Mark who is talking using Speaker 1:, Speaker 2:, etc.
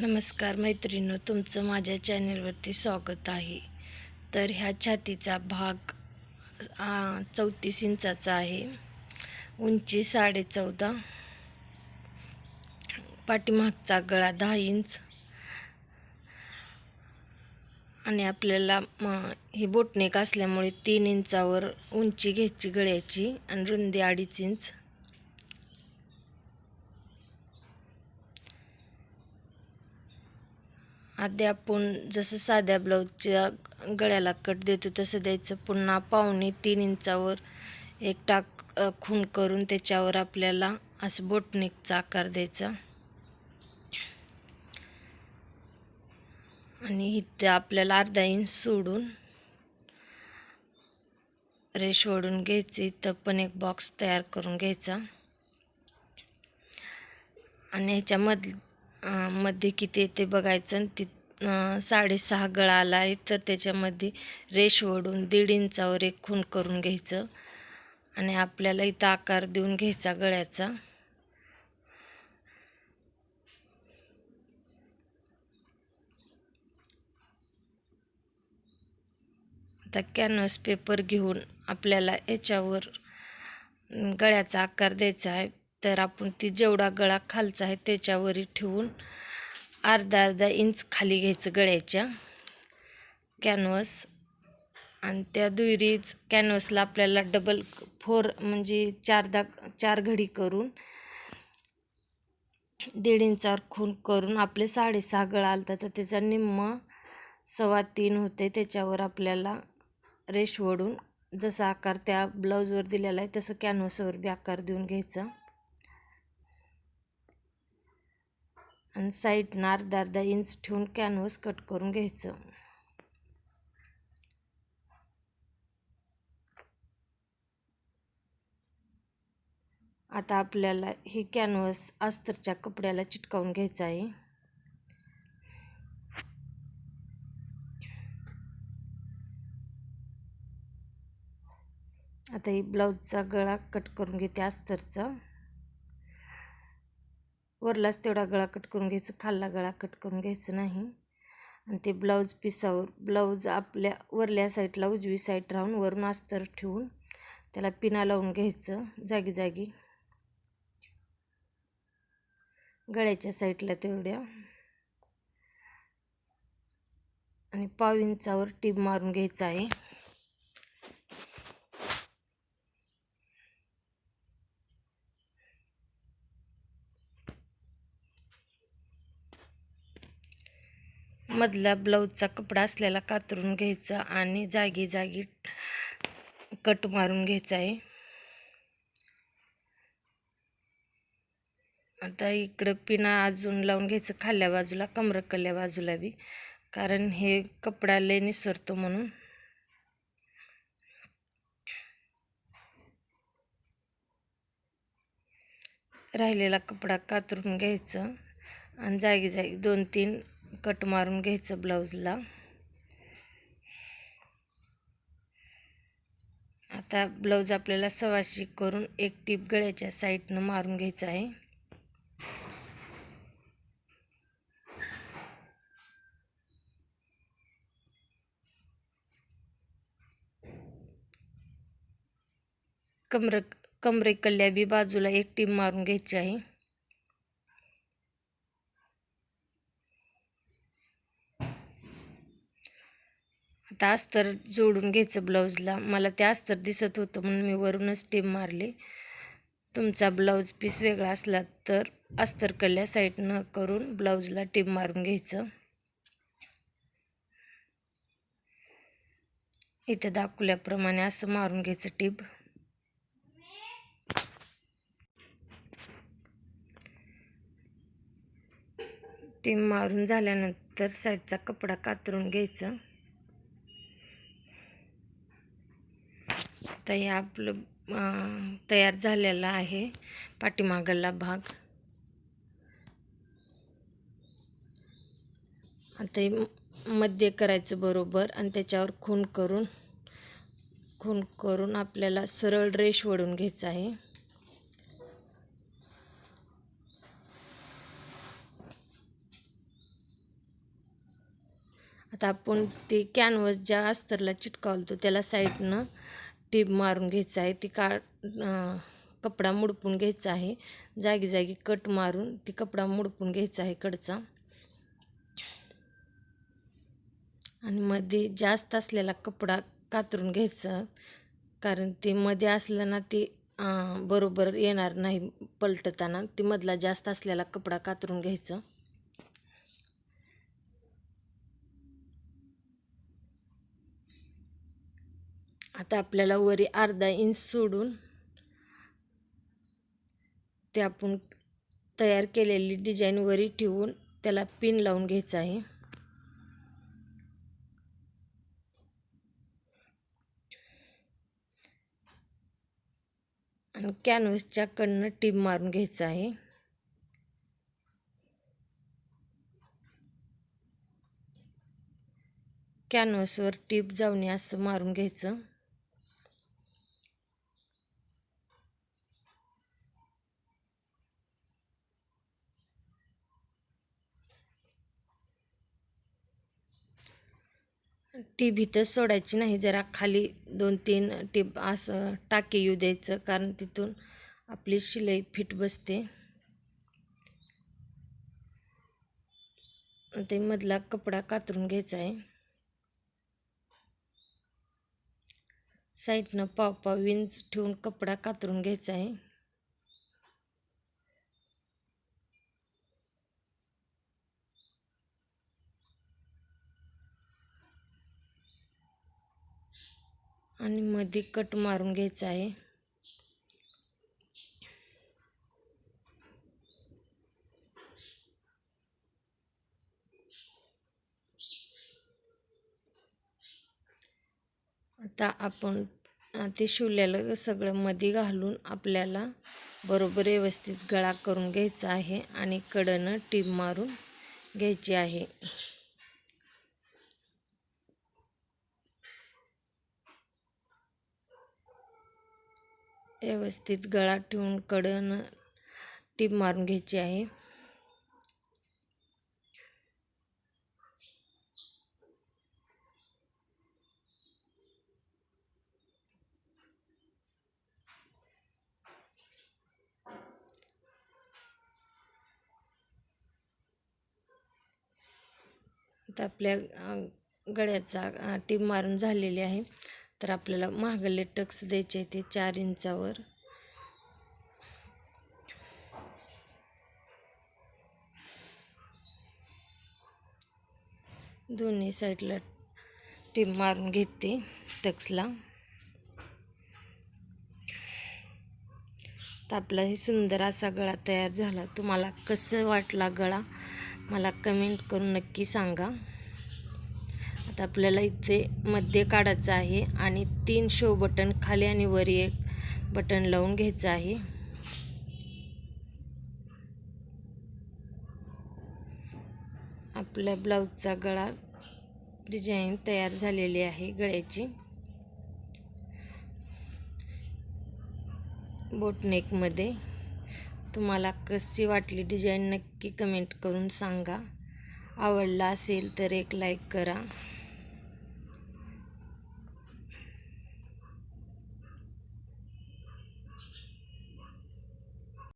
Speaker 1: नमस्कार मैत्रिणींनो तुमचं माझ्या चॅनेलवरती स्वागत आहे. तर ह्या छातीचा भाग चौतीस इंचाचा आहे. उंची साडे चौदा. पाठीमागचा गळा दहा इंच. आणि आपल्याला म, ही बोटनेक असल्यामुळे तीन इंचावर उंची घ्यायची गळ्याची आणि रुंदी अडीच इंच. आधी आपण जसं साध्या ब्लाऊजच्या गळ्याला कट देतो तसं द्यायचं. पुन्हा पावणे तीन इंचावर एक टाक खून करून त्याच्यावर आपल्याला असं बोटनिकचा आकार द्यायचा. आणि इथं आपल्याला अर्धा इंच सोडून रेश ओढून घ्यायची. इथं पण एक बॉक्स तयार करून घ्यायचा. आणि ह्याच्यामधलं मध्ये किती येते बघायचं आणि ती साडेसहा गळा आला आहे तर त्याच्यामध्ये रेश ओढून दीड इंचावर एक खून करून घ्यायचं आणि आपल्याला इथं आकार देऊन घ्यायचा गळ्याचा. आता कॅनव्हास पेपर घेऊन आपल्याला याच्यावर गळ्याचा आकार द्यायचा आहे. तर आपण ती जेवढा गळा खालचा आहे त्याच्यावरही ठेवून अर्धा अर्धा इंच खाली घ्यायचं गळ्याच्या. कॅनवस आणि त्या दुहेरीच कॅनवसला आपल्याला डबल फोर म्हणजे चारदा चार घडी करून दीड इंचावर खून करून आपले साडेसहा गळा आलता तर त्याचा निम्म सव्वा तीन होते. त्याच्यावर आपल्याला रेश ओढून जसा आकार त्या ब्लाऊजवर दिलेला आहे तसं कॅनव्हसवर बी आकार देऊन घ्यायचा. आणि साईडनं अर्धा अर्धा इंच ठेवून कॅनवस कट करून घ्यायचं. आता आपल्याला ही कॅनवस अस्तरच्या कपड्याला चिटकावून घ्यायचं आहे. आता ही ब्लाऊजचा गळा कट करून घेते अस्तरचा. वरलाच तेवढा गळा कट करून घ्यायचं खाल्ला गळा कट करून घ्यायचं नाही. आणि ते ब्लाऊज पिसावर ब्लाऊज आपल्या वरल्या साईडला उजवी साईड राहून वरून अस्तर ठेवून त्याला पिना लावून घ्यायचं जागी जागी. गळ्याच्या साईडला तेवढ्या. आणि पाव इंचावर टीप मारून घ्यायचं आहे. मधला ब्लाऊजचा कपडा असलेला कातरून घ्यायचा आणि जागी जागी कट मारून घ्यायचा आहे. आता इकडं पिना अजून लावून घ्यायचं खाल्ल्या बाजूला कमरकल्या बाजूला बी कारण हे कपडा लय निसरतो म्हणून. राहिलेला कपडा कातरून घ्यायचं आणि जागी जागी दोन तीन कट मारून घ्यायचं ब्लाऊजला. आता ब्लाऊज आपल्याला सवाशी करून एक टीप गळ्याच्या साईडनं मारून घ्यायचं आहे. कमर कमरेकल्ल्या बी बाजूला एक टीप मारून घ्यायची आहे. आता अस्तर जोडून घ्यायचं ब्लाऊजला. मला ते अस्तर दिसत होतं म्हणून मी वरूनच टीप मारली. तुमचा ब्लाऊज पीस वेगळा असला तर अस्तर कल्ल्या साईडनं करून ब्लाऊजला टीप मारून घ्यायचं. इथं दाखवल्याप्रमाणे असं मारून घ्यायचं टीप. टीप मारून झाल्यानंतर साईडचा कपडा कातरून घ्यायचं. आता हे आपलं तयार झालेला आहे. पाठीमागला भाग. आता हे मध्य करायचं बरोबर आणि त्याच्यावर खून करून खून करून आपल्याला सरळ रेश ओढून घ्यायचं आहे. आता आपण ते कॅनव्हस ज्या अस्तरला चिटकावलतो त्याला साईडनं टीप मारून घ्यायचं आहे. ती का कपडा मुडपून घ्यायचा आहे. जागी जागी कट मारून ती कपडा मुडपून घ्यायचा आहे कडचा. आणि मध्ये जास्त असलेला कपडा कातरून घ्यायचा कारण ते मध्ये असलं ना ते बरोबर येणार नाही पलटताना. ती मधला जास्त असलेला कपडा कातरून घ्यायचं. आता आपल्याला वरी अर्धा इंच सोडून ते आपण तयार केलेली डिझाईन वरी ठेवून त्याला पिन लावून घ्यायचं आहे. आणि कॅनव्हसच्या कडनं टीप मारून घ्यायचं आहे. कॅनव्हसवर टीप जाऊन असं मारून घ्यायचं. टीप इथं सोडायची नाही जरा खाली दोन तीन टीप असं टाके येऊ द्यायचं कारण तिथून आपली शिलाई फिट बसते. ते मधला कपडा कातरून घ्यायचा आहे. साईडनं पाव पाव विंच ठेवून कपडा कातरून घ्यायचा आहे. आणि मध्ये कट मारून घ्यायचा आहे. आता आपण ते शिवलेलं सगळं मध्ये घालून आपल्याला बरोबर व्यवस्थित गळा करून घ्यायचा आहे आणि कडनं टीप मारून घ्यायची आहे. व्यवस्थित गळा ठेवून कडन टीप मारून घ्यायची आहे. आता आपल्या गळ्याचा टीप मारून झालेली आहे. तर आपल्याला महागले टक्स द्यायचे ते चार इंचावर. दोन्ही साईडला टीप मारून घेते टक्सला. तर आपला हे सुंदर असा गळा तयार झाला. तुम्हाला कसं वाटला गळा? मला कमेंट करून नक्की सांगा. आता आपल्याला इथे मध्ये काढायचं आहे आणि तीन शो बटन खाली आणि वरी एक बटन लावून घ्यायचं आहे. आपल्या ब्लाऊजचा गळा डिझाईन तयार झालेली आहे गळ्याची. बोटनेकमध्ये तुम्हाला कशी वाटली डिझाईन नक्की कमेंट करून सांगा. आवडला असेल तर एक लाईक करा.